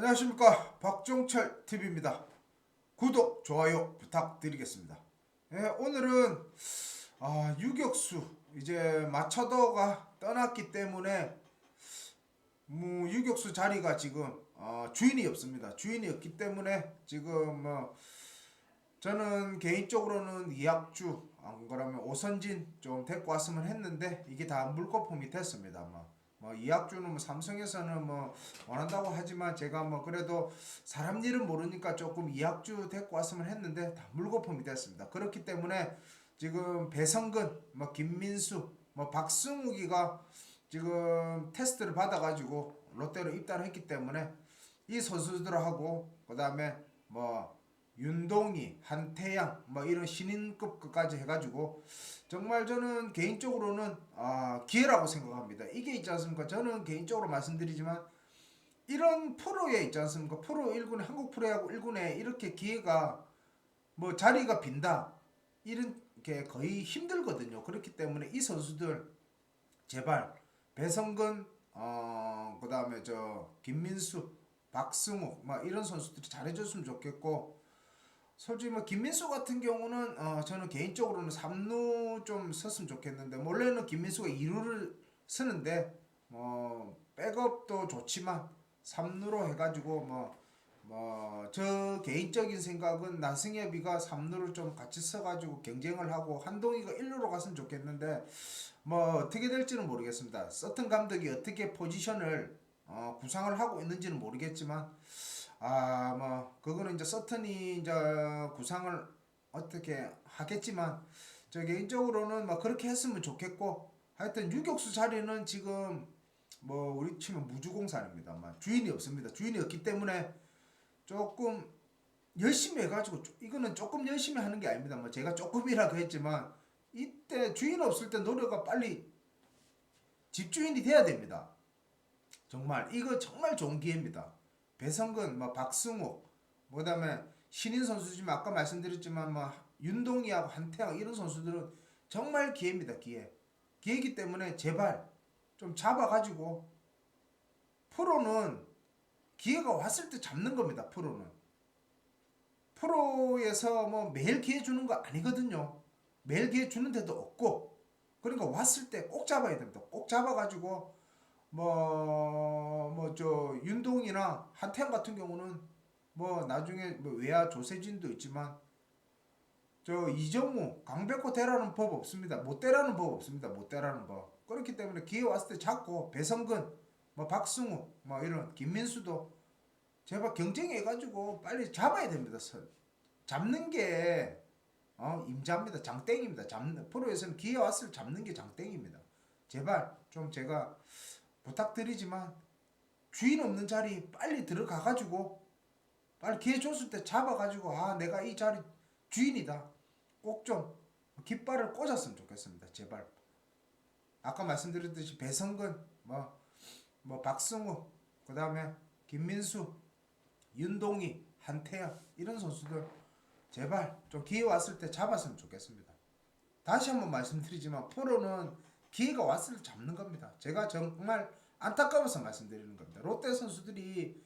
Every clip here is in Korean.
안녕하십니까 박종철 TV입니다. 구독 좋아요 부탁드리겠습니다. 예, 오늘은 아, 유격수 이제 마차도가 떠났기 때문에 뭐 유격수 자리가 지금 어, 주인이 없습니다. 주인이 없기 때문에 지금 뭐 저는 개인적으로는 이학주 안 그러면 오선진 좀 데리고 왔으면 했는데 이게 다 물거품이 됐습니다. 뭐, 뭐 이학주는 뭐 삼성에서는 뭐 원한다고 하지만 제가 뭐 그래도 사람 일은 모르니까 조금 이학주 데리고 왔으면 했는데 다 물거품이 됐습니다. 그렇기 때문에 지금 배성근, 뭐 김민수, 뭐 박승욱이가 지금 테스트를 받아가지고 롯데로 입단했기 때문에 이 선수들하고 그 다음에 뭐 윤동희, 한태양 뭐 이런 신인급까지 해가지고 정말 저는 개인적으로는 아, 기회라고 생각합니다. 이게 있지 않습니까? 저는 개인적으로 말씀드리지만 이런 프로에 있지 않습니까? 프로 1군에 한국 프로야구 1군에 이렇게 기회가 뭐 자리가 빈다 이런 게 거의 힘들거든요. 그렇기 때문에 이 선수들 제발 배성근 어 그다음에 저 김민수 박승욱 막 이런 선수들이 잘해줬으면 좋겠고 솔직히 뭐 김민수 같은 경우는 어 저는 개인적으로는 3루 좀 섰으면 좋겠는데 원래는 김민수가 2루를 쓰는데 뭐 백업도 좋지만 3루로 해가지고 뭐 뭐 저 개인적인 생각은 나승엽이가 3루를 좀 같이 써가지고 경쟁을 하고 한동희가 1루로 갔으면 좋겠는데 뭐 어떻게 될지는 모르겠습니다. 서튼 감독이 어떻게 포지션을 어, 구상을 하고 있는지는 모르겠지만 아 뭐 그거는 이제 서튼이 이제 구상을 어떻게 하겠지만 저 개인적으로는 뭐 그렇게 했으면 좋겠고 하여튼 유격수 자리는 지금 뭐 우리 치면 무주공산입니다. 뭐 주인이 없습니다. 주인이 없기 때문에 조금 열심히 해가지고 조- 이거는 조금 열심히 하는 게 아닙니다. 뭐 제가 조금이라도 했지만 이때 주인 없을 때 노래가 빨리 집주인이 돼야 됩니다. 정말 이거 정말 좋은 기회입니다. 배성근, 뭐 박승욱, 그다음에 신인 선수지만 아까 말씀드렸지만 뭐 윤동희하고 한태양 이런 선수들은 정말 기회입니다. 기회. 기회이기 때문에 제발 좀 잡아가지고 프로는 기회가 왔을 때 잡는 겁니다. 프로는 프로에서 뭐 매일 기회 주는 거 아니거든요. 매일 기회 주는 데도 없고 그러니까 왔을 때 꼭 잡아야 됩니다. 꼭 잡아가지고 뭐 뭐 저 윤동 이나 한태양 같은 경우는 뭐 나중에 뭐 외야 조세진도 있지만 저 이정우 강백호 대라는 법 없습니다. 못 대라는 법 없습니다. 못 대라는 법. 그렇기 때문에 기회 왔을 때 잡고 배성근 뭐 박승우 뭐 이런 김민수도 제발 경쟁해 가지고 빨리 잡아야 됩니다. 선. 잡는 게 어, 임자입니다. 장땡입니다. 잡는 프로에서는 기회 왔을 때 잡는 게 장땡입니다. 제발 좀 제가 부탁드리지만 주인 없는 자리 빨리 들어가 가지고 빨리 기회 줬을 때 잡아 가지고 아 내가 이 자리 주인이다. 꼭 좀 깃발을 꽂았으면 좋겠습니다. 제발. 아까 말씀드렸듯이 배성근 뭐뭐 박승우 그 다음에 김민수 윤동희 한태양 이런 선수들 제발 좀 기회 왔을 때 잡았으면 좋겠습니다. 다시 한번 말씀드리지만 프로는 기회가 왔을 때 잡는 겁니다. 제가 정말 안타까워서 말씀드리는 겁니다. 롯데 선수들이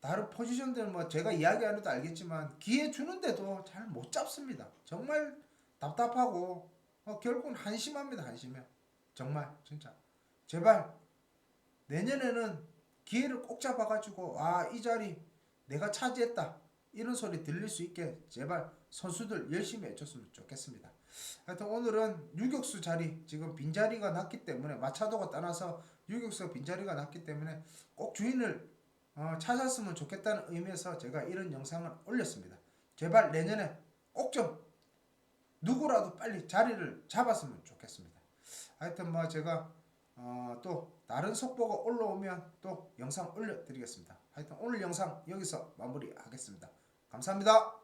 다른 포지션들 뭐 제가 이야기 안 해도 알겠지만 기회 주는데도 잘 못 잡습니다. 정말 답답하고 어, 결국은 한심합니다. 한심해. 정말 진짜 제발 내년에는 기회를 꼭 잡아가지고 아 이 자리 내가 차지했다 이런 소리 들릴 수 있게 제발 선수들 열심히 해줬으면 좋겠습니다. 하여튼 오늘은 유격수 자리 지금 빈자리가 났기 때문에 마차도가 떠나서 유격수가 빈자리가 났기 때문에 꼭 주인을 어, 찾았으면 좋겠다는 의미에서 제가 이런 영상을 올렸습니다. 제발 내년에 꼭 좀 누구라도 빨리 자리를 잡았으면 좋겠습니다. 하여튼 뭐 제가 어, 또 다른 속보가 올라오면 또 영상 올려드리겠습니다. 하여튼 오늘 영상 여기서 마무리하겠습니다. 감사합니다.